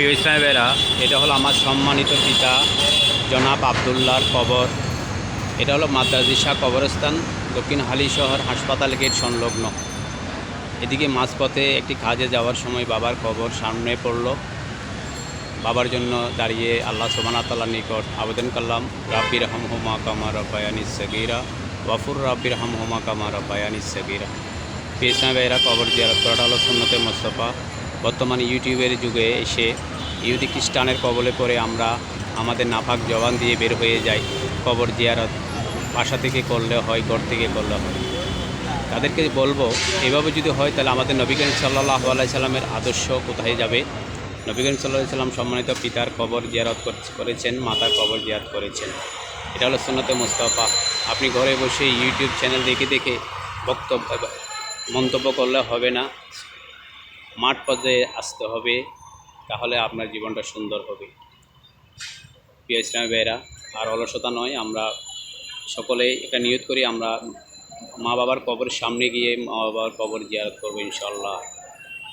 প্রিয় ইসলামেরা এটা হলো আমার সম্মানিত পিতা, জনাব আবদুল্লাহর কবর। এটা হলো মাদ্রাজি কবরস্থান, দক্ষিণ হালি শহর হাসপাতাল গেট সংলগ্ন। এদিকে মাঝপথে একটি কাজে যাওয়ার সময় বাবার কবর সামনে পড়ল। বাবার জন্য দাঁড়িয়ে আল্লাহ সোমানা তাল্লার নিকট আবেদন করলাম রাব্বির হাম হুমা কামা রব্বায়ানি সগিরা, ওয়াফুর রাব্বির হাম হুমা কামা রব্বায়ানি সগিরা। পেশনা ভাইরা কবর জিয়ারত করাটা হলো মোস্তফা। বর্তমানে ইউটিউবের যুগে এসে ইহুদি খ্রিস্টানের কবলে পড়ে আমরা আমাদের নাফাক জবান দিয়ে বের হয়ে যাই কবর জিয়ারত, বাসা থেকে করলে হয়, ঘর থেকে করলে হয়। তাদেরকে বলব, এভাবে যদি হয় তাহলে আমাদের নবী করিম সাল্লাহ আলাইসাল্লামের আদর্শ কোথায় যাবে? নবী সাল্লাহ সাল্লাম সম্মানিত পিতার কবর জিয়ারত করেছেন, মাতার কবর জিয়ারত করেছেন। এটা হলো সুন্নতে মুস্তফা। আপনি ঘরে বসে ইউটিউব চ্যানেল দেখে দেখে বক্তব্য, মন্তব্য করলে হবে না। মাঠ পর্যায়ে আসতে হবে, তাহলে আপনার জীবনটা সুন্দর হবে। প্রিয় ইসলামী ভাইয়েরা, আর অলসতা নয়, আমরা সকলে এটা নিয়ত করি, আমরা মা বাবার কবরের সামনে গিয়ে মা বাবার কবর জিয়ারত করব ইনশাল্লাহ